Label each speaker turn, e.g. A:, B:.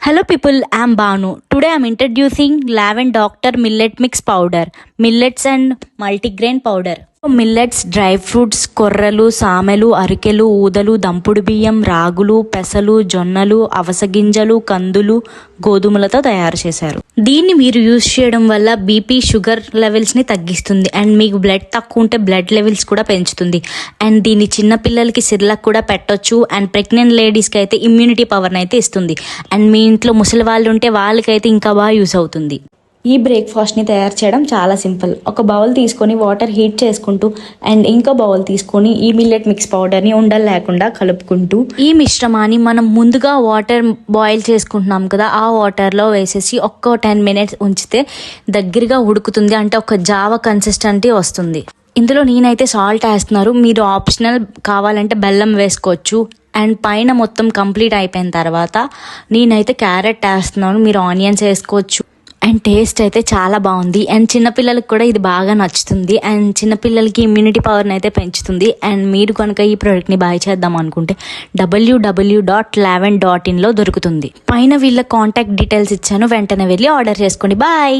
A: Hello people I'm Banu today I'm introducing Laven doctor millet mix powder millets and multigrain powder millets dry fruits కొర్రలు సామెలు అరికెలు ఊదలు దంపుడు బియ్యం రాగులు పెసలు జొన్నలు అవసగింజలు కందులు గోధుమలతో తయారు చేశారు. దీన్ని మీరు యూజ్ చేయడం వల్ల బీపీ షుగర్ లెవెల్స్ని తగ్గిస్తుంది. అండ్ మీకు బ్లడ్ తక్కువ ఉంటే బ్లడ్ లెవెల్స్ కూడా పెంచుతుంది. అండ్ దీన్ని చిన్న పిల్లలకి సిర్లకు కూడా పెట్టొచ్చు. అండ్ ప్రెగ్నెంట్ లేడీస్కి అయితే ఇమ్యూనిటీ పవర్ని అయితే ఇస్తుంది. అండ్ మీ ఇంట్లో ముసలి వాళ్ళు ఉంటే వాళ్ళకైతే ఇంకా బాగా యూస్ అవుతుంది. ఈ బ్రేక్ఫాస్ట్ని తయారు చేయడం చాలా సింపుల్. ఒక బౌల్ తీసుకొని వాటర్ హీట్ చేసుకుంటూ అండ్ ఇంకో బౌల్ తీసుకొని ఈ మిల్లెట్ మిక్స్ పౌడర్ని ఉండలు లేకుండా కలుపుకుంటూ. ఈ మిశ్రమాన్ని మనం ముందుగా వాటర్ బాయిల్ చేసుకుంటున్నాం కదా ఆ వాటర్లో వేసేసి ఒక్క టెన్ మినిట్స్ ఉంచితే దగ్గరగా ఉడుకుతుంది అంటే ఒక జావ కన్సిస్టెంటీ వస్తుంది. ఇందులో నేనైతే సాల్ట్ వేస్తున్నారు. మీరు ఆప్షనల్ కావాలంటే బెల్లం వేసుకోవచ్చు. అండ్ పైన మొత్తం కంప్లీట్ అయిపోయిన తర్వాత నేనైతే క్యారెట్ వేస్తున్నాను. మీరు ఆనియన్స్ వేసుకోవచ్చు. అండ్ టేస్ట్ అయితే చాలా బాగుంది. అండ్ చిన్నపిల్లలకి కూడా ఇది బాగా నచ్చుతుంది. అండ్ చిన్నపిల్లలకి ఇమ్యూనిటీ పవర్ని అయితే పెంచుతుంది. అండ్ మీరు కనుక ఈ ప్రోడక్ట్ని బాయ్ చేద్దాం అనుకుంటే W W dot eleven dot ఇన్లో దొరుకుతుంది. పైన వీళ్ళ కాంటాక్ట్ డీటెయిల్స్ ఇచ్చాను. వెంటనే వెళ్ళి ఆర్డర్ చేసుకోండి. బాయ్